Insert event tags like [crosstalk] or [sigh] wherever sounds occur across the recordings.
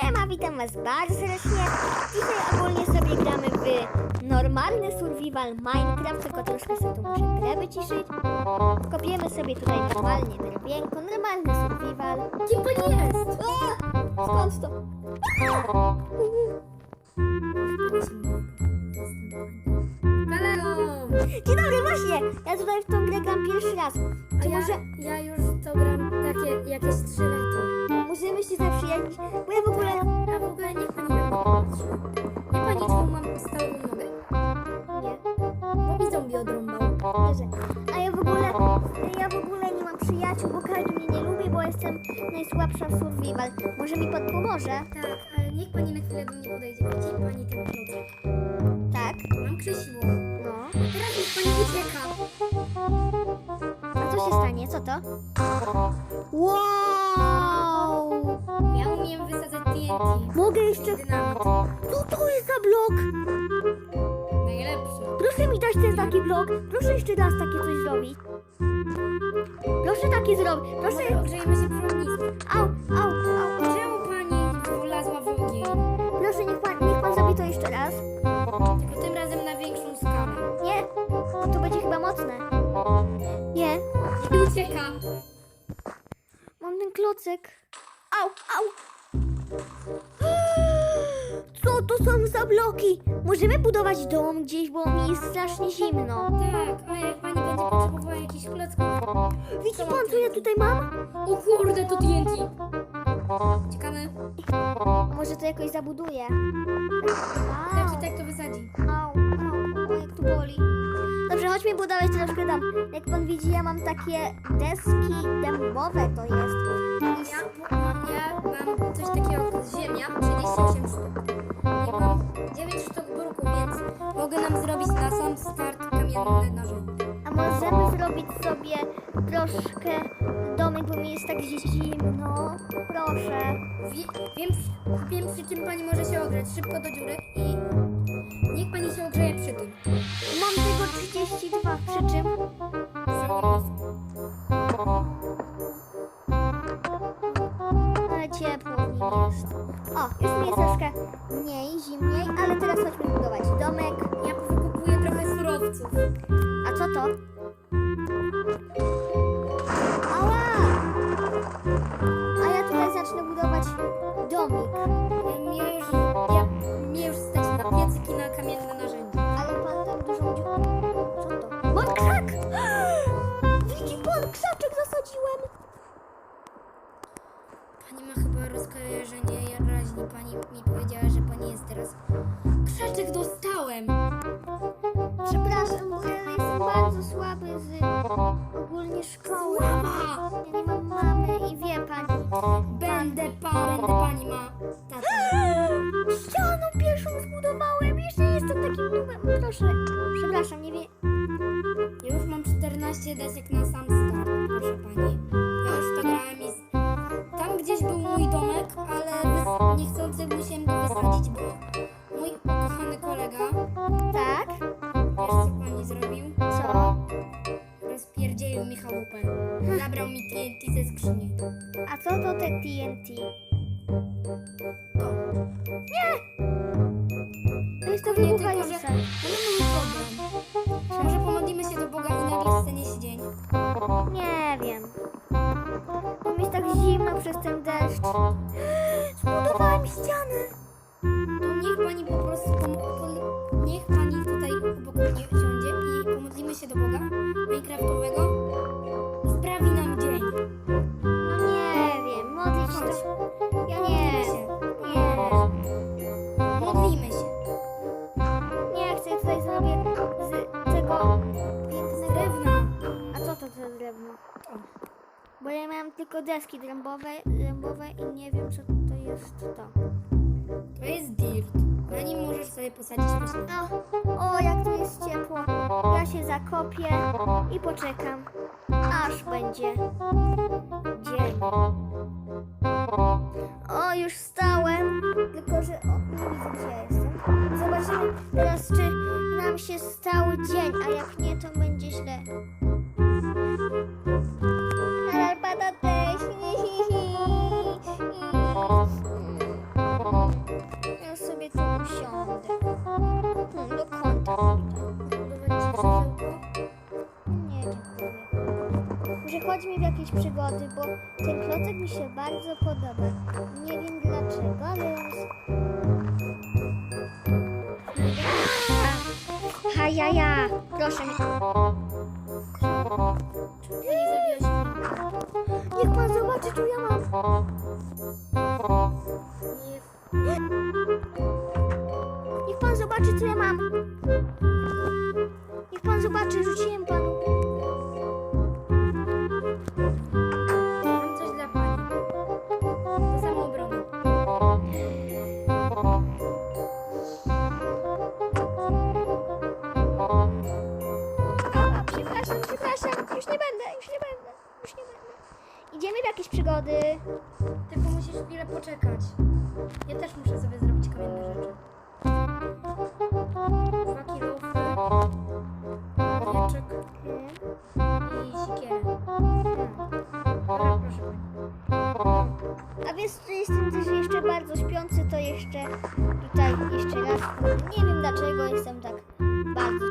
Siema, witam was bardzo serdecznie. Dzisiaj ogólnie sobie gramy w normalny survival Minecraft, tylko troszkę sobie tu muszę grę wyciszyć. Kopiemy sobie tutaj normalnie drewienko, normalny survival. Kim pani jest? A! Skąd to? Kalero! Dzień dobry, właśnie! Ja tutaj w tą grę gram pierwszy raz. A Czy ja, może ja już to gram takie jakieś 3 lata. możemy się zaprzyjaźnić? Bo ja w ogóle... A w ogóle niech pani na mnie popatrzy. Nie pani, czemu mam stałą nogę? Nie. Bo mi zombie odrąbał. Dobrze. A ja w ogóle, ja w ogóle nie mam przyjaciół, bo każdy mnie nie lubi, bo jestem najsłabsza w survival. Może mi pan pomoże? Tak, ale niech pani na chwilę do mnie podejdzie. Widzi pani ten klocek? Tak. Mam krzesiwo. Się stanie? Co to? Wow! Ja umiem wysadzać TNT. Mogę jeszcze... Dynamit. Co to jest za blok? Najlepszy. Proszę mi dać ten taki blok. Proszę jeszcze raz takie coś zrobić. Proszę takie zrobić. Może Proszę... ogrzejemy się przy ognisku. Au, au, au. Czemu pani wlazła w ogień? Proszę, niech pan, niech pan zrobi to jeszcze raz. Tylko tym razem na większą skalę. Nie, to będzie chyba mocne. Klocek. Au, au. [gasps] Co to są za bloki? Możemy budować dom gdzieś, bo mi jest strasznie zimno. Tak, a jak pani będzie potrzebowała jakichś klocków? Widzi pan, co ja tutaj mam? O kurde, to TNT. Ciekawe. Może to jakoś zabuduję? Tak Au, i tak to wysadzi. au, au, o, jak tu boli. Dobrze, chodźmy budować troszkę dom. Jak pan widzi, ja mam takie deski dębowe to jest. Ja, mam coś takiego jak ziemia, 38 sztuk. Mam 9 sztuk bruku, więc mogę nam zrobić na sam start kamienne narzędzie. A możemy zrobić sobie troszkę domek, bo mi jest tak zimno. Proszę. Wie, wiem, wiem przy czym pani może się ogrzeć. Szybko do dziury i niech pani się ogrzeje przy tym. Mam tego 32, przy czym Przy O, już mi jest troszkę mniej, zimniej, ale teraz chodźmy budować domek. Ja wykupuję trochę surowców. A co to? Ała! A ja tutaj zacznę budować domik. Pani ma chyba rozkojarzenie raźni. Pani mi powiedziała, że pani jest teraz. Krzaczek dostałem! Przepraszam, bo ja jestem bardzo słaby z ogólnie szkoły. Słaba! Ja nie mam mamy i wie pani. Będę pan, będę pani ma. Tata. Ścianą pierwszą zbudowałem, jeszcze nie jestem takim nubem. Proszę, przepraszam, nie wie... Ja już mam 14 desek na sam mi TNT ze skrzyni. A co to te TNT? To. To jest to Nie, tylko, że wybuchające. Ja miałam tylko deski dębowe, dębowe i nie wiem, co to jest to. To jest dirt. Na nim możesz sobie posadzić rośliny. O, o, jak tu jest ciepło. Ja się zakopię i poczekam, aż będzie dzień. O, już wstałem, tylko że o, nie widzę, gdzie ja jestem. Zobaczymy teraz, czy nam się stał dzień, a jak nie, to będzie źle. Chodźmy w jakieś przygody, bo ten klocek mi się bardzo podoba. Nie wiem dlaczego, ale jest... Ha, ja, ja. Proszę mnie. Niech pan zobaczy, co ja mam. Śpiący, to jeszcze tutaj jeszcze raz. Nie wiem dlaczego jestem tak bardzo.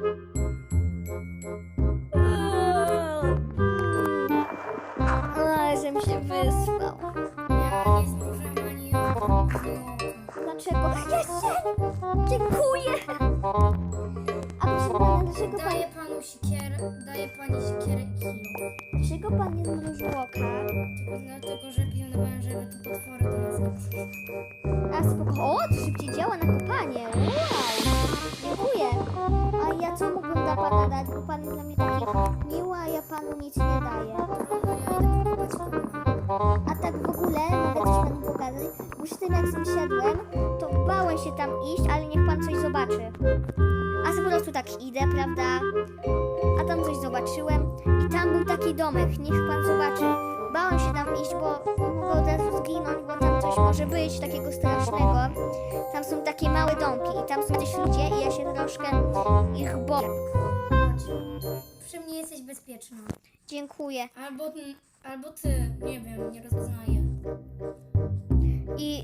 Ale żem się wyspał. Dlaczego? Jeszcze! Dziękuję! A proszę pana, dlaczego pan, Daję panu sikierę, daję pani sikierę i kilo. dlaczego pan nie zmrużył oka? Tylko dlatego, że pilnowałem, A spoko. O, to szybciej działa na kopanie. Wow! Dziękuję. A ja co mógłbym dla pana dać? Bo pan jest dla mnie taki miły, a ja panu nic nie daję. A tak w ogóle mogę coś panu pokazać. Bo z tym jak siadłem, to bałem się tam iść, ale niech pan coś zobaczy. A po prostu tak idę, prawda? A tam coś zobaczyłem i tam był taki domek, niech pan zobaczy. Bałem się tam iść, bo mogę od razu zginąć, bo tam coś może być takiego strasznego. Tam są takie małe domki i tam są gdzieś ludzie i ja się troszkę ich boję. Przy mnie jesteś bezpieczna. Dziękuję. Albo, albo ty, nie wiem, nie rozpoznaję. I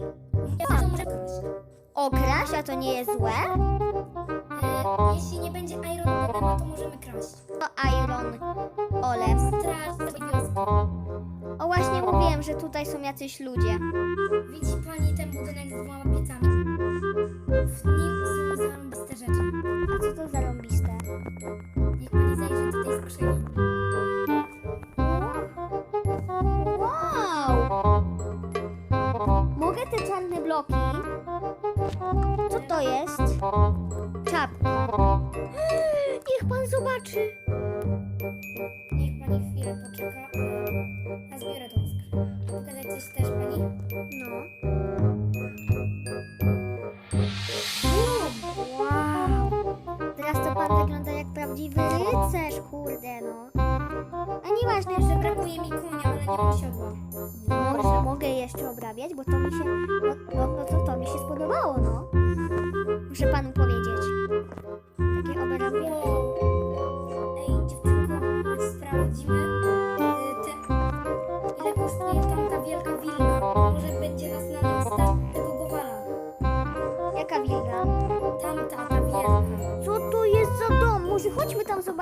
Ja to kraść. okraść, a to nie jest złe? E, jeśli nie będzie Iron Golema, to możemy kraść. To Iron Ole. Straż tej wioski. O właśnie mówiłem, że tutaj są jacyś ludzie. Widzi pani ten budynek z dwoma piecami? W nim są zarąbiste rzeczy. A co to za rąbiste? Niech pani zajrzy do tej skrzyni. Wow! Mogę te czarne bloki? Co to jest? Czapka. [gasps] Niech pan zobaczy.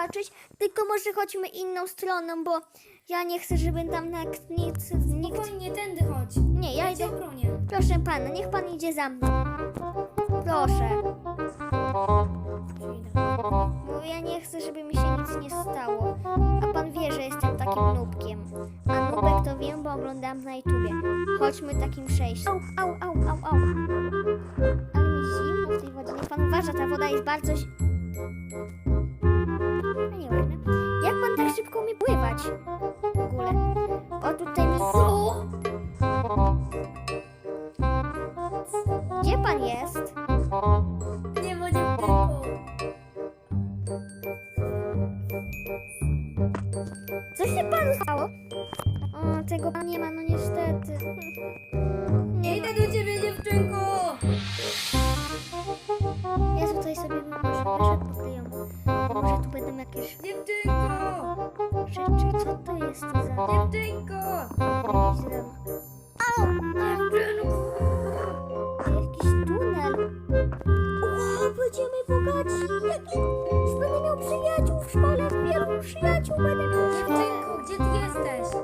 Zobaczyć, tylko może chodźmy inną stroną, bo ja nie chcę, żeby tam na, nikt, nikt... Spokojnie, tędy chodź. Nie, ja idę... obronię. Proszę pana, niech pan idzie za mną. Proszę. Bo ja nie chcę, żeby mi się nic nie stało. A pan wie, że jestem takim nubkiem. A nubek to wiem, bo oglądam na YouTubie. Chodźmy takim przejściem. Au, au, au, au, au. Ale mi zimno w tej wodzie. Niech pan uważa, ta woda jest bardzo... tak szybko umie pływać? będziemy bogaci. Będę miał przyjaciół w szkole, wielu przyjaciół będę miał. Dziewczynko, gdzie ty jesteś?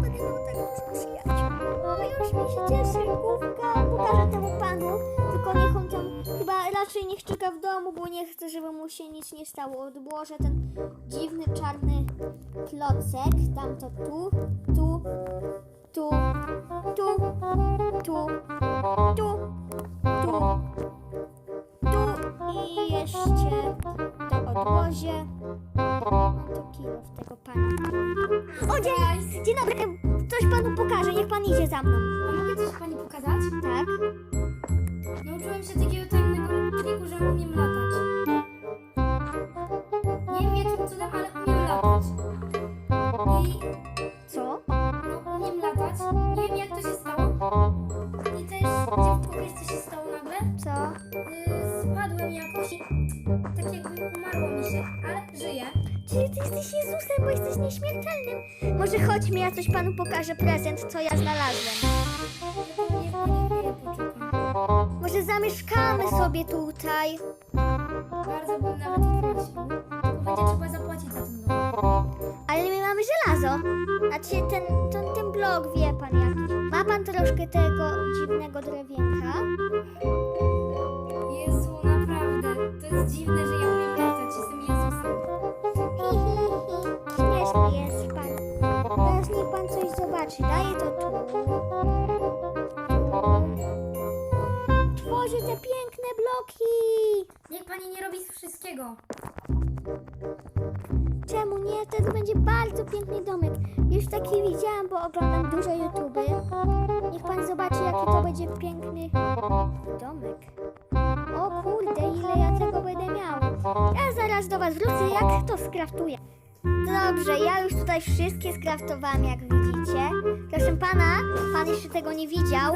Będę miał takich przyjaciół. O, już mi się cieszy, główka. Pokażę temu panu, tylko niech on tam chyba raczej niech czeka w domu, bo nie chcę, żeby mu się nic nie stało. Odłożę ten dziwny, czarny klocek, tam to tu, tu tu, tu, tu, tu, tu, tu i jeszcze to odłożę. Mam to kilo w tego pana. O, dzień, dzień dobry, coś panu pokażę, niech pan idzie za mną. A mogę coś pani pokazać? Tak? Nauczyłem się takiego tajnego triku, że umiem latać. Nie wiem jakim cudem, ale umiem latać. I latać. Nie wiem jak to się stało. I też dziewko, wiesz co się stało nagle? Co? Yy, spadłem jakoś i tak jakby umarło mi się, ale żyję. Czyli ty jesteś Jezusem, bo jesteś nieśmiertelnym. Może chodźmy, ja coś panu pokażę prezent, co ja znalazłem. Może zamieszkamy sobie tutaj. Bardzo bym nawet prosił. Będzie trzeba zapłacić za ten dom. Ale my mamy żelazo. Znaczy ten, ten, ten blok, wie pan jaki. Ma pan troszkę tego dziwnego drewienka? Jezu, naprawdę. To jest dziwne, że ja umiem latać. Jestem Jezusem. Hi, hi, hi. Śmieszny jest pan. Teraz niech pan coś zobaczy. Daję to tu. Tworzę te piękne bloki. Niech pani nie robi z wszystkiego. Czemu nie? Wtedy będzie bardzo piękny domek. Już taki widziałam, bo oglądam dużo YouTube. Niech pan zobaczy, jaki to będzie piękny domek. O kurde, ile ja tego będę miał. Ja zaraz do was wrócę, jak to skraftuję. Dobrze, ja już tutaj wszystkie skraftowałam, jak widzicie. Proszę pana, pan jeszcze tego nie widział.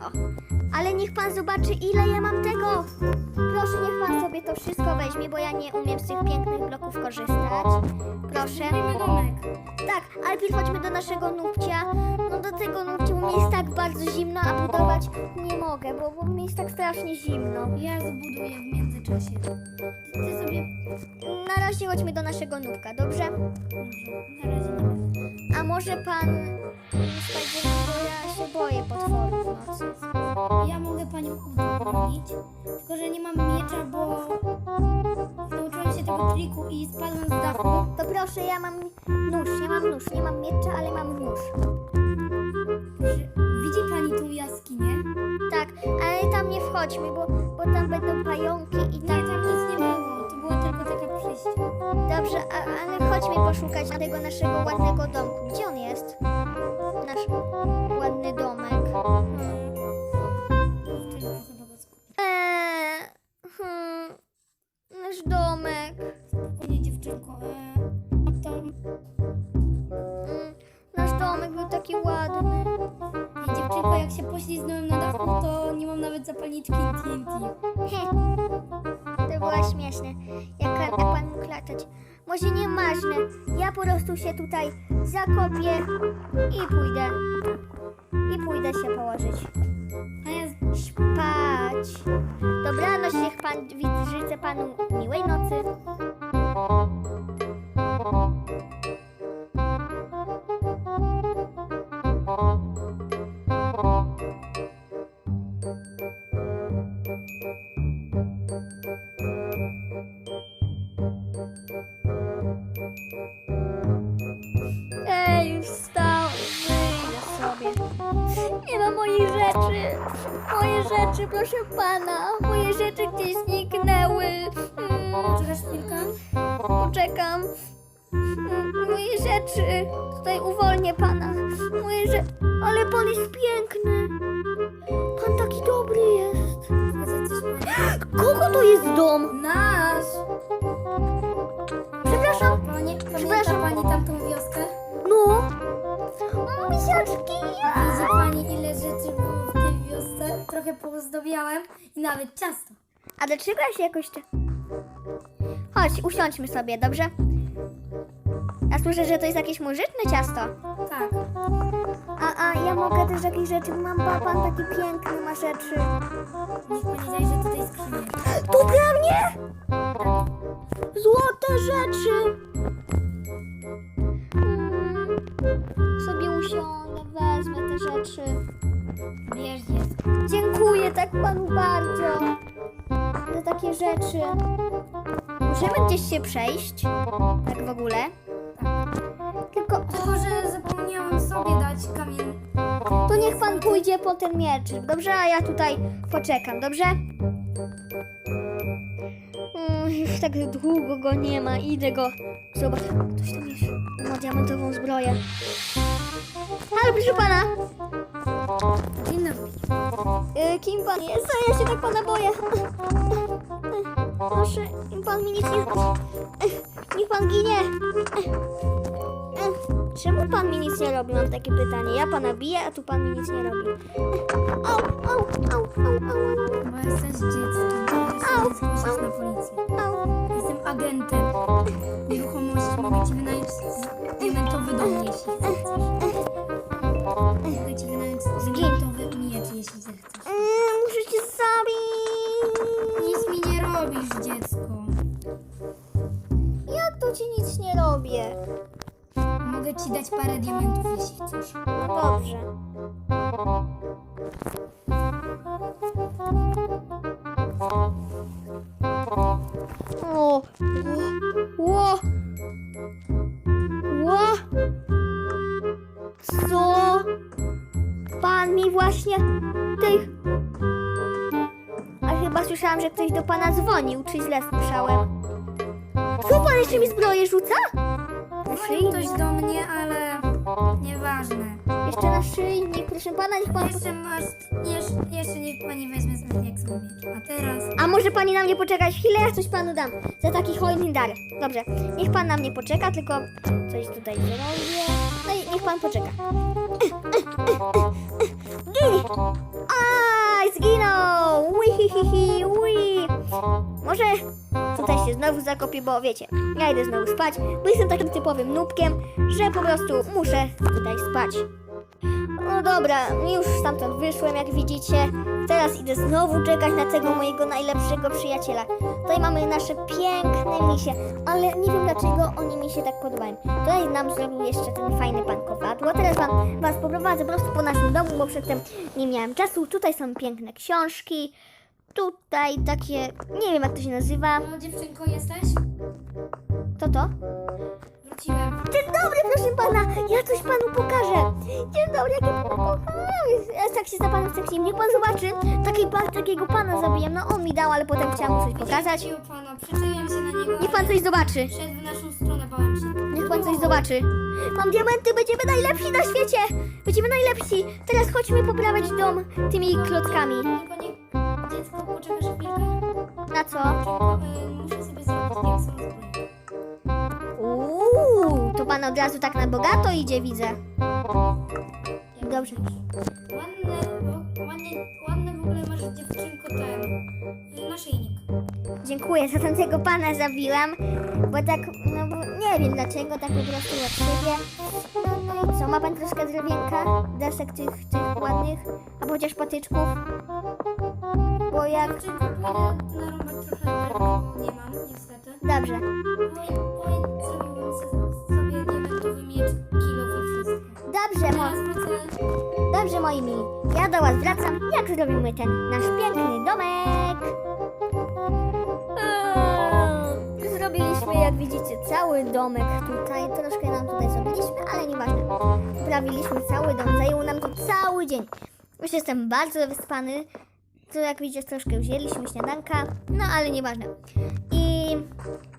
O. Ale niech pan zobaczy, ile ja mam tego. Proszę, niech pan sobie to wszystko weźmie, bo ja nie umiem z tych pięknych bloków korzystać. Proszę. Domek. Tak, ale pierw chodźmy do naszego nupcia. No do tego nupcia, bo mi jest tak bardzo zimno, a budować nie mogę, bo, bo mi jest tak strasznie zimno. Ja zbuduję w międzyczasie. Ty sobie... Na razie chodźmy do naszego nupka, dobrze? Dobrze, na razie. A może pan Spiderman, bo ja się boję potworów w nocy. Ja mogę panią udowodnić, tylko że nie mam miecza, bo nauczyłem się tego triku i spadłem z dachu. To proszę, ja mam nóż, nie mam nóż, nie mam miecza, ale mam nóż. Proszę, Widzi pani tą jaskinię? Tak, ale tam nie wchodźmy, bo, bo tam będą pająki i Nie, tak. tam nic nie było, to była tylko taka przejście. Dobrze, a, ale chodźmy poszukać tego naszego ładnego domku. Gdzie on I pójdę się położyć. Spać. Dobranoc, niech pan życzę panu miłej nocy. Proszę pana. Moje rzeczy gdzieś zniknęły. Mm, czekasz chwilkę? poczekam. Mm, Moje rzeczy. Tutaj uwolnię pana. Moje rzeczy. Ale pan jest piękny. Pan taki dobry jest. Kogo to jest dom? Nasz! Przepraszam. Pamięta Przepraszam. pani tamtą wioskę? No. Misiaczki. Widzi pani ile rzeczy było? Trochę poozdobiałem i nawet ciasto. A dlaczego ja się jakoś... Te... Chodź, usiądźmy sobie, dobrze? Ja słyszę, że to jest jakieś muzyczne ciasto. Tak. A, a ja mogę też jakieś rzeczy, mam pa- pan taki piękny, ma rzeczy. Pani zajrzy tutaj skrzynię. Tu dla mnie? Złote rzeczy. Mm, sobie usiądę, wezmę te rzeczy. Dziękuję tak panu bardzo. Za takie rzeczy. Możemy gdzieś się przejść, tak w ogóle. Tylko Tylko, że zapomniałam sobie dać kamień. to niech pan pójdzie po ten mieczyk, dobrze? A ja tutaj poczekam, dobrze? Mm, już tak długo go nie ma, idę go. Zobacz, ktoś tam jest. Ma diamentową zbroję. Ale proszę pana, Dzień dobry. y, kim pan jest? A ja się tak pana boję. Proszę, pan mi nic nie... Niech pan ginie. Czemu pan mi nic nie robi? Mam takie pytanie. Ja pana biję, a tu pan mi nic nie robi. Au, au, au, au, au, Bo jesteś dzieckiem. Au, zgłosić na policję. au. Jestem agentem nieruchomości. Mogę ci wynająć diamentowy dom, jeśli zechcesz. Mogę ci wynająć dać parę diamentów, jeśli chcesz. No dobrze. O, ło, ło, co? Pan mi właśnie tych... A chyba słyszałam, że ktoś do pana dzwonił, czy źle słyszałem? Co pan jeszcze mi zbroję rzuca? Szyjnik? do mnie, ale nieważne. Jeszcze na szyjnik, proszę pana, niech pan... Jeszcze masz, jeszcze, jeszcze niech pani weźmie sobie jak miecz. A teraz A może pani na mnie poczekać chwilę, ja coś panu dam. Za taki hojny dar. Dobrze, niech pan na mnie poczeka, tylko coś tutaj zrobię. No i niech pan poczeka. Gin! Aj, zginął! Wihihihi, wi! Może tutaj się znowu zakopię, bo wiecie, ja idę znowu spać, bo jestem takim typowym nubkiem, że po prostu muszę tutaj spać. No dobra, już stamtąd wyszłem, jak widzicie. Teraz idę znowu czekać na tego mojego najlepszego przyjaciela. Tutaj mamy nasze piękne misie, ale nie wiem dlaczego oni mi się tak podobają. Tutaj nam zrobił jeszcze ten fajny pan kowadło. Teraz wam, was poprowadzę po prostu po naszym domu, bo przedtem nie miałem czasu. Tutaj są piękne książki. Tutaj takie, nie wiem jak to się nazywa. No dziewczynko jesteś? Kto to? Dzień dobry, proszę pana, ja coś panu pokażę. Dzień dobry, jakie pan kochany. Ja tak się za panem seksie. Niech pan zobaczy, taki, pa- takiego pana zabiłem. No on mi dał, ale potem chciałam mu coś pokazać. Widziałem pana, przyczaiłam się na niego. Niech pan coś zobaczy. Szedł w naszą stronę, bałem się. Niech pan coś zobaczy. Mam diamenty, będziemy najlepsi na świecie. Będziemy najlepsi. Teraz chodźmy poprawiać dom tymi klockami. Tylko nie... Dziecko, poczekasz chwilkę. Na co? Tylko, y, muszę sobie zrobić zbroję. Uuu, to pan od razu tak na bogato idzie, widzę. Dobrze. Ładne, ładnie, ładne w ogóle masz dziewczynko ten naszyjnik. Dziękuję, za tamtego pana zabiłam, bo tak, no bo nie wiem dlaczego, tak po prostu od siebie. No, no i co, ma pan troszkę drewienka, desek tych, tych ładnych, a chociaż patyczków? Bo jak, pójdę narąbać trochę nie mam, niestety. dobrze, dobrze, mo, dobrze moi mili, ja do was wracam, jak zrobimy ten nasz piękny domek. Eee, Zrobiliśmy, jak widzicie, cały domek tutaj, troszkę nam tutaj zrobiliśmy, ale nieważne. Poprawiliśmy cały dom, zajęło nam to cały dzień. Już jestem bardzo wyspany. Tu jak widzicie troszkę wzięliśmy śniadanka, no ale nieważne. I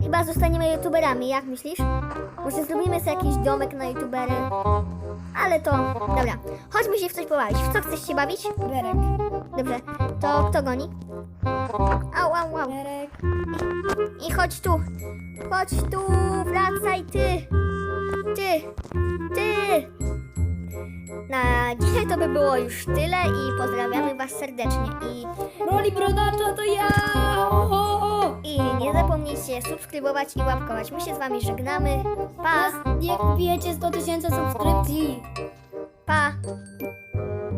chyba zostaniemy youtuberami, jak myślisz? Może zrobimy sobie jakiś domek na youtubery? Ale to, dobra, chodźmy się w coś pobawić. W co chcesz się bawić? Berek. Dobrze, to kto goni? Au, au, au. Berek. I chodź tu. Chodź tu, wracaj ty. Ty, ty. Na dzisiaj to by było już tyle i pozdrawiamy Was serdecznie. I, Roli brodacza to ja! Oho! I nie zapomnijcie subskrybować i łapkować. My się z Wami żegnamy. Pa, Niech wbijecie 100 tysięcy subskrypcji. pa.